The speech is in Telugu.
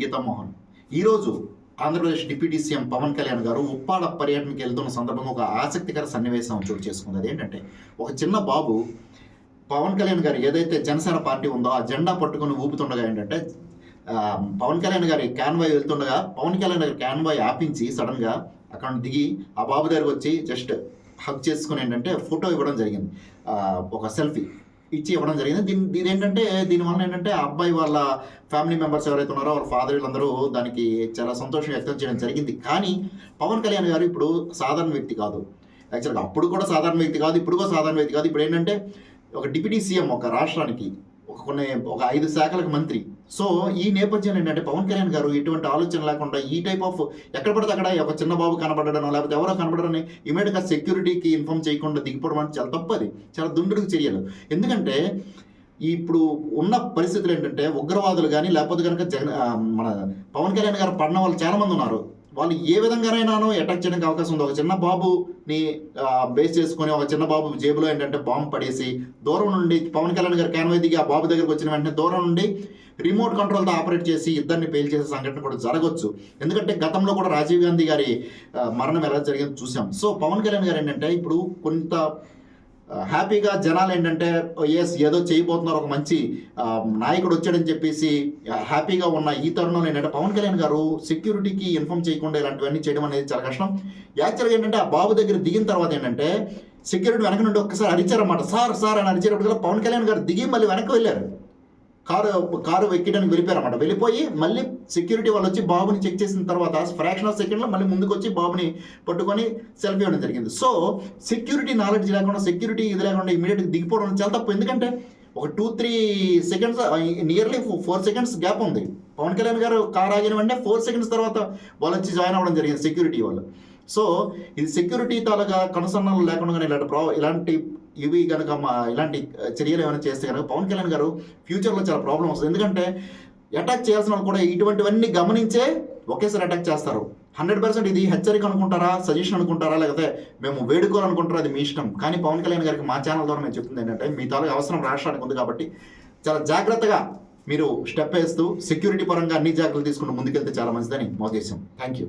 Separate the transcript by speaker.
Speaker 1: గీతామోహన్. ఈరోజు ఆంధ్రప్రదేశ్ డిప్యూటీ సీఎం పవన్ కళ్యాణ్ గారు ఉప్పాడ పర్యటనకి వెళ్తున్న సందర్భంగా ఒక ఆసక్తికర సన్నివేశం చోటు చేసుకుంది. అదేంటంటే ఒక చిన్న బాబు పవన్ కళ్యాణ్ గారు ఏదైతే జనసేన పార్టీ ఉందో ఆ జెండా పట్టుకొని ఊపుతుండగా ఏంటంటే పవన్ కళ్యాణ్ గారి క్యాన్వాయ్ వెళ్తుండగా పవన్ కళ్యాణ్ గారి క్యాన్వాయ్ ఆపించి సడన్గా అక్కడ దిగి ఆ బాబు దగ్గరకు వచ్చి జస్ట్ హక్ చేసుకుని ఏంటంటే ఫోటో ఇవ్వడం జరిగింది. ఒక సెల్ఫీ. ఇచ్చి ఇవ్వడం జరిగింది. దీని దీని ఏంటంటే దీనివల్ల ఏంటంటే ఆ అబ్బాయి వాళ్ళ ఫ్యామిలీ మెంబర్స్ ఎవరైతే ఉన్నారో వాళ్ళ ఫాదర్ వీళ్ళందరూ దానికి చాలా సంతోషం వ్యక్తం చేయడం జరిగింది. కానీ పవన్ కళ్యాణ్ గారు ఇప్పుడు సాధారణ వ్యక్తి కాదు. యాక్చువల్గా అప్పుడు కూడా సాధారణ వ్యక్తి కాదు ఇప్పుడు కూడా సాధారణ వ్యక్తి కాదు. ఇప్పుడు ఏంటంటే ఒక డిప్యూటీ సీఎం ఒక రాష్ట్రానికి ఒక కొన్ని ఒక ఐదు శాఖలకు మంత్రి సో ఈ నేపథ్యంలో ఏంటంటే పవన్ కళ్యాణ్ గారు ఇటువంటి ఆలోచన లేకుండా ఈ టైప్ ఆఫ్ ఎక్కడ పడితే అక్కడ ఒక చిన్న బాబు కనబడడం లేకపోతే ఎవరో కనబడని ఇమీడియట్గా సెక్యూరిటీకి ఇన్ఫార్మ్ చేయకుండా దిగిపోవడం అంటే చాలా తప్పది చాలా దుండుడుకు చర్యలు. ఎందుకంటే ఇప్పుడు ఉన్న పరిస్థితులు ఏంటంటే ఉగ్రవాదులు కానీ లేకపోతే కనుక జగన్ మన పవన్ కళ్యాణ్ గారు పడిన వాళ్ళు చాలామంది ఉన్నారు. వాళ్ళు ఏ విధంగానైనానో అటాక్ చేయడానికి అవకాశం ఉంది? ఒక చిన్న బాబుని బేస్ చేసుకొని ఒక చిన్న బాబు జేబులో ఏంటంటే బాంబు పడేసి దూరం నుండి పవన్ కళ్యాణ్ గారు క్యాన్వై దిగి ఆ బాబు దగ్గరకు వచ్చిన వెంటనే దూరం నుండి రిమోట్ కంట్రోల్తో ఆపరేట్ చేసి ఇద్దరిని పేల్ చేసే సంఘటన కూడా జరగవచ్చు ఎందుకంటే గతంలో కూడా రాజీవ్ గాంధీ గారి మరణం ఎలా జరిగిందో చూసాం. సో పవన్ కళ్యాణ్ గారు ఏంటంటే ఇప్పుడు కొంత హ్యాపీగా జనాలు ఏంటంటే ఎస్ ఏదో చేయబోతున్నారు ఒక మంచి నాయకుడు వచ్చాడని చెప్పేసి హ్యాపీగా ఉన్న ఈ తరుణంలో ఏంటంటే పవన్ కళ్యాణ్ గారు సెక్యూరిటీకి ఇన్ఫార్మ్ చేయకుండా ఇలాంటివన్నీ చేయడం అనేది చాలా కష్టం. యాక్చువల్గా ఏంటంటే ఆ బాబు దగ్గర దిగిన తర్వాత ఏంటంటే సెక్యూరిటీ వెనక నుండి ఒక్కసారి అరిచారన్నమాట. సార్ సార్ అని అరిచేటప్పుడు పవన్ కళ్యాణ్ గారు దిగి మళ్ళీ వెనక్కి వెళ్ళారు. కారు కారు ఎక్కడానికి వెళ్ళిపోయారన్నమాట. వెళ్ళిపోయి మళ్ళీ సెక్యూరిటీ వాళ్ళు వచ్చి బాబుని చెక్ చేసిన తర్వాత ఫ్రాక్షన్ ఆఫ్ సెకండ్లో మళ్ళీ ముందుకు వచ్చి బాబుని పట్టుకొని సెల్ఫీ ఇవ్వడం జరిగింది. సో సెక్యూరిటీ నాలెడ్జ్ లేకుండా సెక్యూరిటీ ఇది లేకుండా ఇమీడియట్గా దిగిపోవడం చాలా తప్పు. ఎందుకంటే ఒక two three seconds nearly four seconds gap ఉంది. పవన్ కళ్యాణ్ గారు కార్ ఆగిన వెంటనే ఫోర్ సెకండ్స్ తర్వాత వాళ్ళు వచ్చి జాయిన్ అవ్వడం జరిగింది సెక్యూరిటీ వాళ్ళు. సో ఇది సెక్యూరిటీ తాలూకా కనుసన్నలు లేకుండా కానీ ఇలాంటి ప్రా ఇలాంటి ఇవి కనుక మా ఇలాంటి చర్యలు ఏమైనా చేస్తే కనుక పవన్ కళ్యాణ్ గారు ఫ్యూచర్లో చాలా ప్రాబ్లం వస్తుంది. ఎందుకంటే అటాక్ చేయాల్సిన వాళ్ళు కూడా ఇటువంటివన్నీ గమనించే ఒకేసారి అటాక్ చేస్తారు. హండ్రెడ్ పర్సెంట్ ఇది హెచ్చరిక అనుకుంటారా సజెషన్ అనుకుంటారా లేకపోతే మేము వేడుకోవాలనుకుంటారా అది మీ ఇష్టం. కానీ పవన్ కళ్యాణ్ గారికి మా ఛానల్ ద్వారా మేము చెప్తుంది ఏంటంటే మీ తాలూకు అవసరం రాష్ట్రానికి ఉంది కాబట్టి చాలా జాగ్రత్తగా మీరు స్టెప్ వేస్తూ సెక్యూరిటీ పరంగా అన్ని జాగ్రత్తలు తీసుకుంటూ ముందుకెళ్తే చాలా మంచిదని మా ఉద్దేశం. Thank you